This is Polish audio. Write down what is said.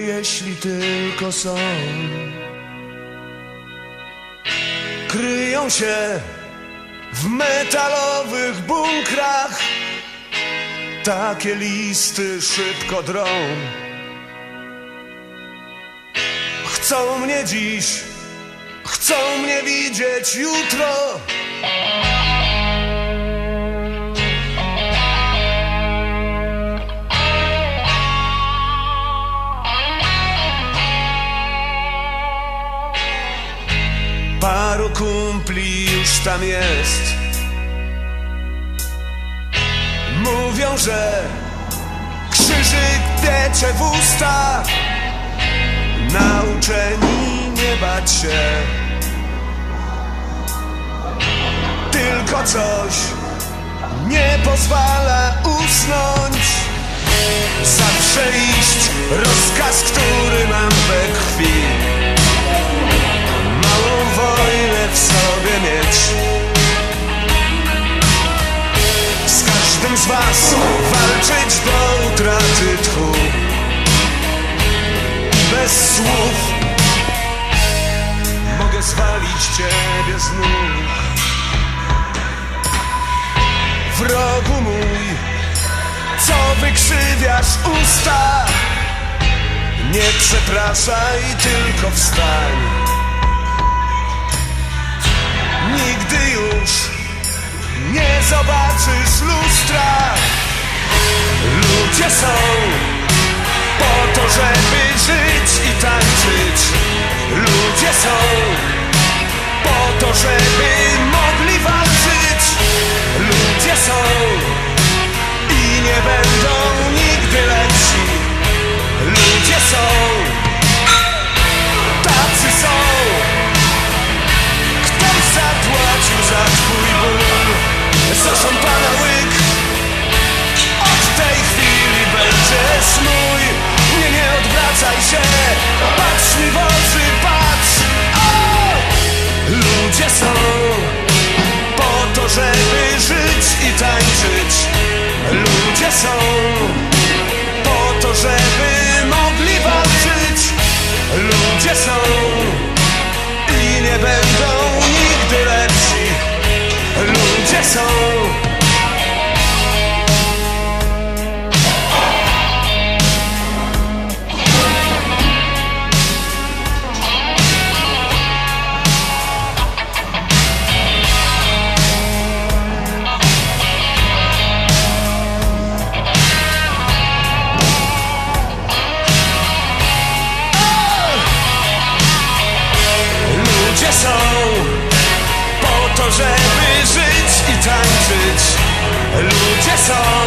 jeśli tylko są. Kryją się w metalowych bunkrach. Takie listy szybko drą. Chcą mnie dziś, chcą mnie widzieć jutro. Paru kumpli już tam jest. Mówią, że krzyżyk piecze w usta. Nauczeni nie bać się. Tylko coś nie pozwala usnąć. Co wykrzywiasz usta? Nie przepraszaj, tylko wstań. Nigdy już nie zobaczysz lustra. Ludzie są po to, żeby żyć i tańczyć. Ludzie są po to, żeby mogli walczyć. Ludzie są nie będą nigdy lepsi. Ludzie są, tacy są. Ktoś zapłacił za twój ból. Za szampana łyk. Od tej chwili będziesz mój. Nie, nie odwracaj się. Patrz mi w oczy, patrz. O! Ludzie są. Po to, żeby żyć i tańczyć. Ludzie song.